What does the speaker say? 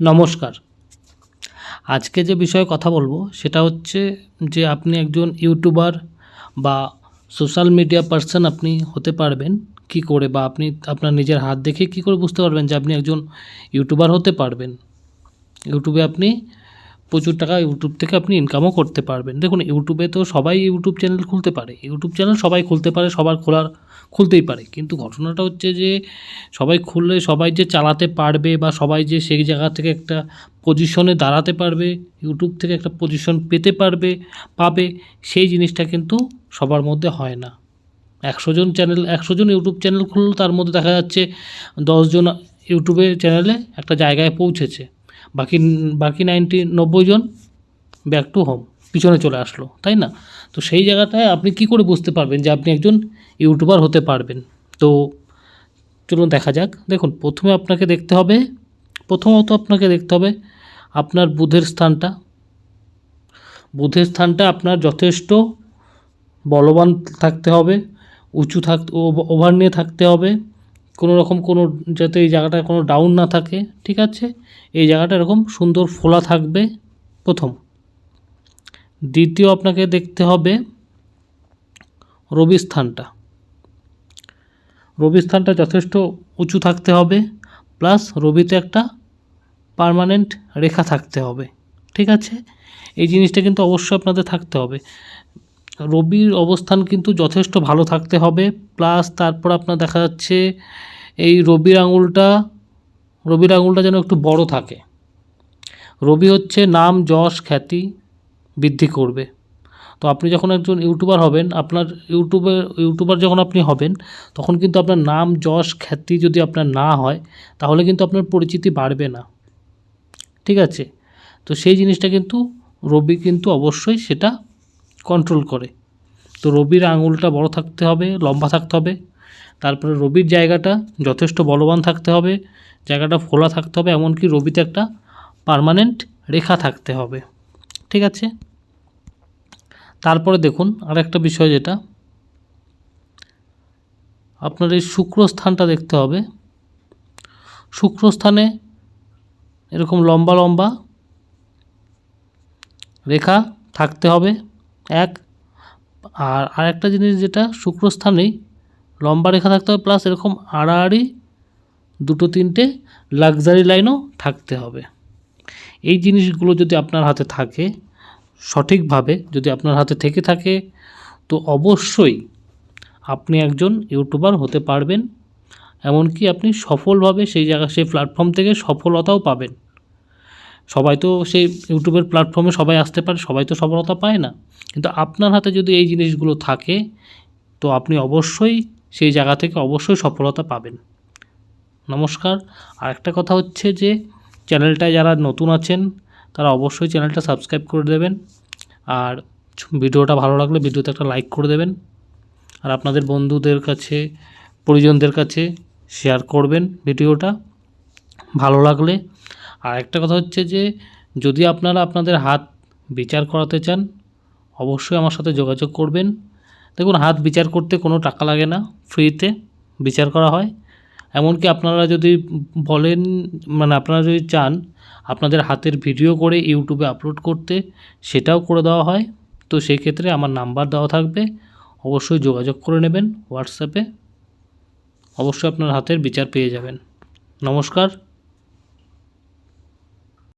নমস্কার। আজকে যে বিষয়ে কথা বলব, সেটা হচ্ছে যে আপনি একজন ইউটিউবার বা সোশ্যাল মিডিয়া পার্সন আপনি হতে পারবেন কি করে বা আপনি আপনার নিজের হাত দেখে কি করে বুঝতে পারবেন যে আপনি একজন ইউটিউবার হতে পারবেন। ইউটিউবে আপনি প্রচুর টাকা ইউটিউব থেকে আপনি ইনকামও করতে পারবেন। দেখুন ইউটিউবে তো সবাই ইউটিউব চ্যানেল খুলতে পারে। ইউটিউব চ্যানেল সবাই খুলতে পারে, সবার খোলার, খুলতেই পারে। কিন্তু ঘটনাটা হচ্ছে যে, সবাই খুললে সবাই যে চালাতে পারবে বা সবাই যে সেই জায়গা থেকে একটা পজিশনে দাঁড়াতে পারবে ইউটিউব থেকে একটা পজিশন পেতে পারবে, পাবে, সেই জিনিসটা কিন্তু সবার মধ্যে হয় না। একশো জন চ্যানেল একশো জন ইউটিউব চ্যানেল খুললো, তার মধ্যে দেখা যাচ্ছে দশজন ইউটিউবে চ্যানেলে একটা জায়গায় পৌঁছেছে। বাকি বাকি নাইনটি নব্বই জন ব্যাক টু হোম পিছনে চলে আসলো, তাই না? তো সেই জায়গাটায় আপনি কি করে বুঝতে পারবেন যে আপনি একজন ইউটিউবার হতে পারবেন? তো চলুন দেখা যাক। দেখুন, প্রথমে আপনাকে দেখতে হবে, প্রথমত আপনাকে দেখতে হবে আপনার বুধের স্থানটা। বুধের স্থানটা আপনার যথেষ্ট বলবান থাকতে হবে, উঁচু থাক ওভার নিয়ে থাকতে হবে। কোনো রকম কোনো যাতে এই জায়গাটায় কোনো ডাউন না থাকে, ঠিক আছে? এই জায়গাটা এরকম সুন্দর ফোলা থাকবে প্রথম। দ্বিতীয় আপনাকে দেখতে হবে রবি স্থানটা। রবি স্থানটা যথেষ্ট উঁচু থাকতে হবে প্লাস রবিতে একটা পার্মানেন্ট রেখা থাকতে হবে, ঠিক আছে? এই জিনিসটা কিন্তু অবশ্যই আপনাদের থাকতে হবে। রবির অবস্থান কিন্তু যথেষ্ট ভালো থাকতে হবে। প্লাস তারপর আপনার দেখা যাচ্ছে এই রবির আঙুলটা রবির আঙুলটা যেন একটু বড় থাকে। রবি হচ্ছে নাম, যশ, খ্যাতি বৃদ্ধি করবে। তো আপনি যখন একজন ইউটিউবার হবেন, আপনার ইউটিউবে, ইউটিউবার যখন আপনি হবেন, তখন কিন্তু আপনার নাম, যশ, খ্যাতি যদি আপনার না হয়, তাহলে কিন্তু আপনার পরিচিতি বাড়বে না। ঠিক আছে? তো সেই জিনিসটা কিন্তু রবি কিন্তু অবশ্যই সেটা কন্ট্রোল করে। তো রবির আঙুলটা বড় থাকতে হবে, লম্বা থাকতে হবে। তারপরে রবির জায়গাটা যথেষ্ট বলবান থাকতে হবে, জায়গাটা ফোলা থাকতে হবে, এমনকি রবিতে একটা পার্মানেন্ট রেখা থাকতে হবে। ঠিক আছে? তারপরে দেখুন আর একটা বিষয় যেটা। আপনার এই শুক্র স্থানটা দেখতে হবে। শুক্র স্থানে এরকম লম্বা লম্বা রেখা থাকতে হবে। এক। আর আরেকটা জিনিস যেটা, শুক্রস্থানেই লম্বা রেখা থাকতে হবে প্লাস এরকম আড়াআড়ি দুটো তিনটে লাক্সারি লাইনও থাকতে হবে। এই জিনিসগুলো যদি আপনার হাতে থাকে, সঠিকভাবে যদি আপনার হাতে থেকে থাকে, তো অবশ্যই আপনি একজন ইউটিউবার হতে পারবেন। এমনকি আপনি সফলভাবে সেই জায়গা, সেই প্ল্যাটফর্ম থেকে সফলতাও পাবেন। সবাই তো সেই ইউটিউবের প্ল্যাটফর্মে সবাই আসতে পারে, সবাই তো সফলতা পায় না। কিন্তু আপনার হাতে যদি এই জিনিসগুলো থাকে, তো আপনি অবশ্যই সেই জায়গা থেকে অবশ্যই সফলতা পাবেন। নমস্কার। আর একটা কথা হচ্ছে যে, চ্যানেলটায় যারা নতুন আছেন, তারা অবশ্যই চ্যানেলটা সাবস্ক্রাইব করে দেবেন। আর ভিডিওটা ভালো লাগলে ভিডিওতে একটা লাইক করে দেবেন। আর আপনাদের বন্ধুদের কাছে, পরিজনদের কাছে শেয়ার করবেন ভিডিওটা। ভালো লাগলে আর একটা কথা হচ্ছে যে, যদি আপনারা আপনাদের হাত বিচার করাতে চান, অবশ্যই আমার সাথে যোগাযোগ করবেন। দেখুন, হাত বিচার করতে কোনো টাকা লাগে না, ফ্রিতে বিচার করা হয়। এমনকি আপনারা যদি বলেন মানে আপনারা যদি চান, আপনাদের হাতের ভিডিও করে ইউটিউবে আপলোড করতে, সেটাও করে দেওয়া হয়। তো সেই ক্ষেত্রে আমার নাম্বার দেওয়া থাকবে, অবশ্যই যোগাযোগ করে নেবেন হোয়াটসঅ্যাপে। অবশ্যই আপনার হাতের বিচার পেয়ে যাবেন। নমস্কার।